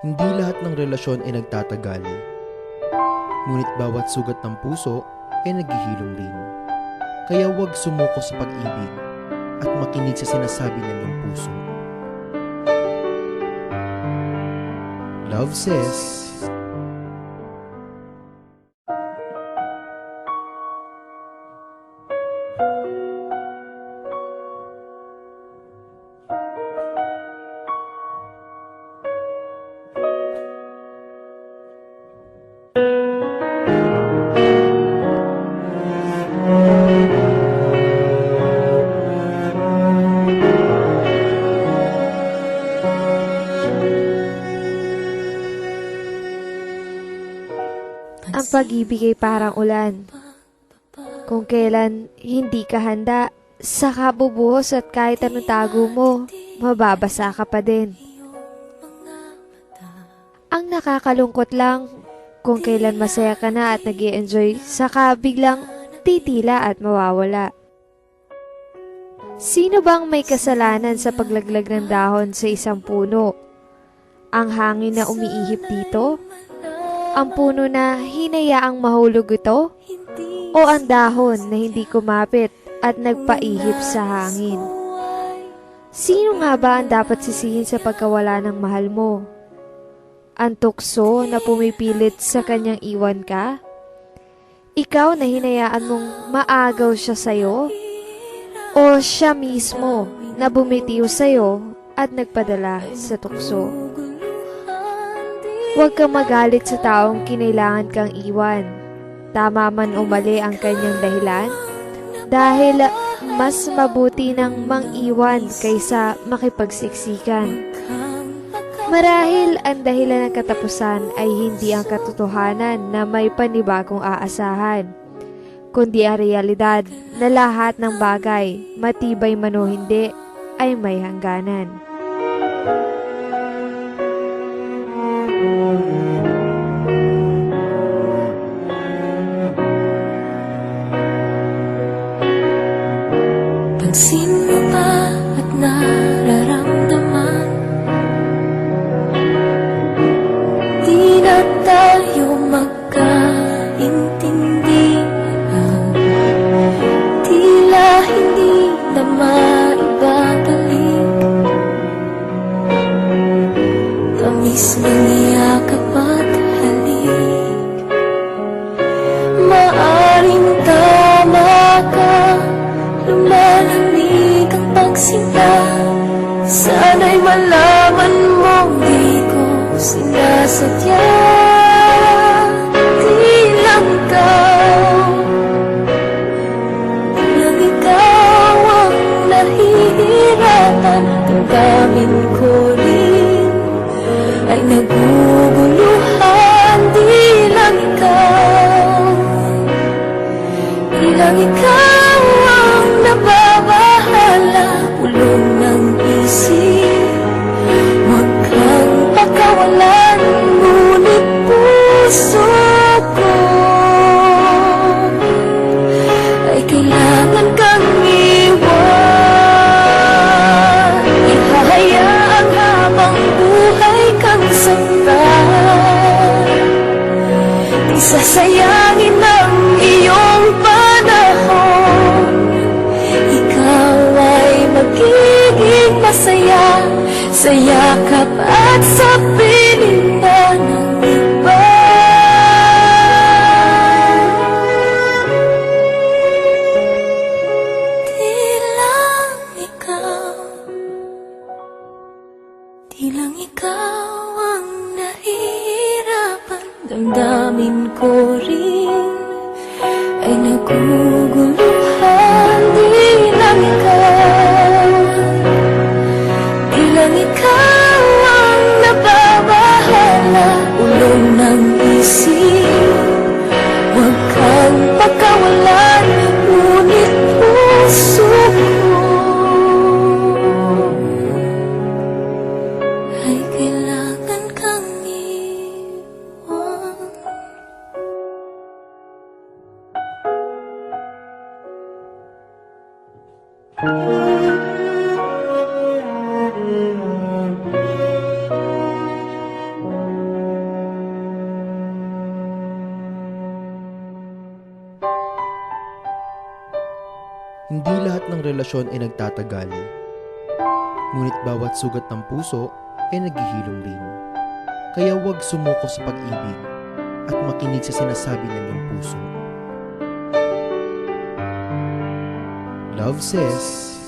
Hindi lahat ng relasyon ay nagtatagal. Ngunit bawat sugat ng puso ay naghihilom rin. Kaya huwag sumuko sa pag-ibig at makinig sa sinasabi ng iyong puso. Love says, pag-ibig ay parang ulan. Kung kailan hindi ka handa, saka bubuhos at kahit anong tago mo, mababasa ka pa din. Ang nakakalungkot lang, kung kailan masaya ka na at nag enjoy saka biglang titila at mawawala. Sino bang may kasalanan sa paglaglag ng dahon sa isang puno? Ang hangin na umiihip dito? Ang puno na hinayaang mahulog ito? O ang dahon na hindi kumapit at nagpaihip sa hangin? Sino nga ba ang dapat sisihin sa pagkawala ng mahal mo? Ang tukso na pumipilit sa kanyang iwan ka? Ikaw na hinayaan mong maagaw siya sa'yo? O siya mismo na bumitiw sa'yo at nagpadala sa tukso? Huwag kang magalit sa taong kinailangan kang iwan. Tama man o mali ang kanyang dahilan. Dahil mas mabuti nang mang-iwan kaysa makipagsiksikan. Marahil ang dahilan ng katapusan ay hindi ang katotohanan na may panibagong aasahan, kundi ang realidad na lahat ng bagay, matibay man o hindi, ay may hangganan. Pansin mo at nararamdaman? Di na tayo magkaintindihan Tila hindi na maibabalik. Tamis ng pagsinta Sana'y malaman mong di ko sinasadya. Di lang ikaw. Di lang ikaw ang nahihirapan Damdamin ko rin ay naguguluhan. Di lang ikaw. Ilang ikaw Di sasayangin ang iyong panahon. Ikaw ay magiging masaya Sa yakap at sa piling Damdamin ko rin Ay naguguluhan Hindi lahat ng relasyon ay nagtatagal. Ngunit bawat sugat ng puso ay naghihilom rin. Kaya huwag sumuko sa pag-ibig at makinig sa sinasabi ng iyong puso. Love says,